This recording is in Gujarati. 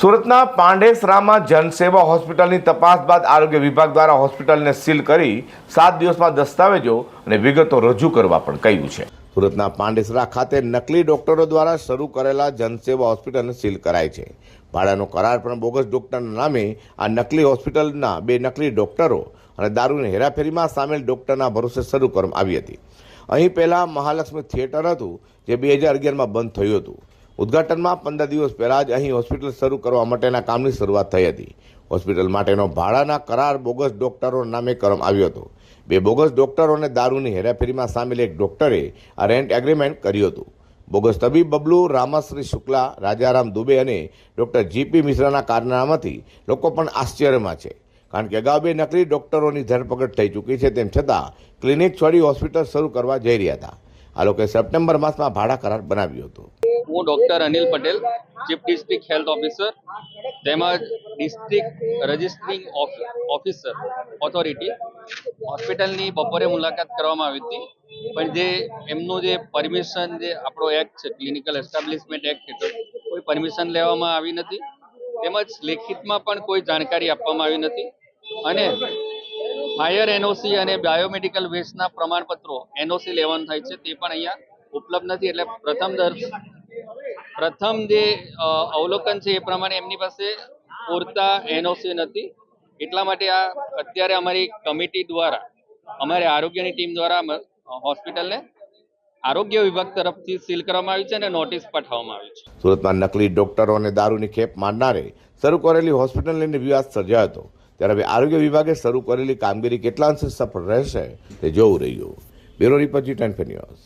સુરતના પાંડેસરામાં જનસેવા હોસ્પિટલની તપાસ બાદ આરોગ્ય વિભાગ દ્વારા હોસ્પિટલને સીલ કરી સાત દિવસમાં દસ્તાવેજો અને વિગતો રજૂ કરવા પણ કહ્યું છે. સુરતના પાંડેસરા ખાતે નકલી ડોક્ટરો દ્વારા શરૂ કરેલા જનસેવા હોસ્પિટલને સીલ કરાય છે. ભાડાનો કરાર પણ બોગસ ડોક્ટરના નામે આ નકલી હોસ્પિટલના બે નકલી ડોક્ટરો અને દારૂની હેરાફેરીમાં સામેલ ડોક્ટરના ભરોસે શરૂ કરવામાં આવી હતી. અહીં પહેલાં મહાલક્ષ્મી થિયેટર હતું, જે બે હજાર અગિયારમાં બંધ થયું હતું. ઉદ્ઘાટનમાં પંદર દિવસ પહેલાં જ અહીં હોસ્પિટલ શરૂ કરવા માટેના કામની શરૂઆત થઈ હતી. હોસ્પિટલ માટેનો ભાડાના કરાર બોગસ ડોક્ટરો નામે કરવામાં આવ્યો હતો. બે બોગસ ડોક્ટરોને દારૂની હેરાફેરીમાં સામેલ એક ડોક્ટરે આ રેન્ટ એગ્રીમેન્ટ કર્યું હતું. બોગસ તબીબ બબલુ, રામાશ્રી શુક્લા, રાજારામ દુબે અને ડૉક્ટર જીપી મિશ્રાના કારનામાથી લોકો પણ આશ્ચર્યમાં છે. કારણ કે અગાઉ બે નકલી ડોક્ટરોની ધરપકડ થઈ ચૂકી છે તેમ છતાં ક્લિનિક છોડી હોસ્પિટલ શરૂ કરવા જઈ રહ્યા હતા. આ લોકોએ સપ્ટેમ્બર માસમાં ભાડા કરાર બનાવ્યો હતો. હું doctor Anil Patel chief district health officer તેમજ ડિસ્ટ્રિક્ટ રજિસ્ટ્રિંગ ઓફિસર ઓથોરિટી હોસ્પિટલની બપોરે મુલાકાત કરવામાં આવી હતી. પણ જે એમનું જે પરમિશન જે આપણો એક્ટ છે ક્લિનિકલ એસ્ટાબ્લિશમેન્ટ એક્ટ હેઠળ કોઈ પરમિશન લેવામાં આવી નથી. તેમજ લેખિતમાં પણ કોઈ જાણકારી આપવામાં આવી નથી. અને ફાયર એનઓસી અને બાયોમેડિકલ વેસ્ટના પ્રમાણપત્રો એનઓસી લેવાનું થાય છે, તે પણ અહીંયા ઉપલબ્ધ નથી. એટલે પ્રથમ દર્શ પ્રથમ જે અવલોકન છે એ પ્રમાણે એમની પાસે પૂરતા એનઓસી નથી. એટલા માટે આ અત્યારે અમારી કમિટી દ્વારા, અમારી આરોગ્યની ટીમ દ્વારા હોસ્પિટલને આરોગ્ય વિભાગ તરફથી સીલ કરવામાં આવી છે અને નોટિસ પાઠવવામાં આવી છે. સુરતમાં નકલી ડોક્ટરો અને દારૂની ખેપ મારનારે શરૂ કરેલી હોસ્પિટલ લઈને વિવાદ સર્જાયો હતો. ત્યારે હવે આરોગ્ય વિભાગે શરૂ કરેલી કામગીરી કેટલા અંશે સફળ રહેશે તે જોવું રહ્યું. Bureau report G ten news.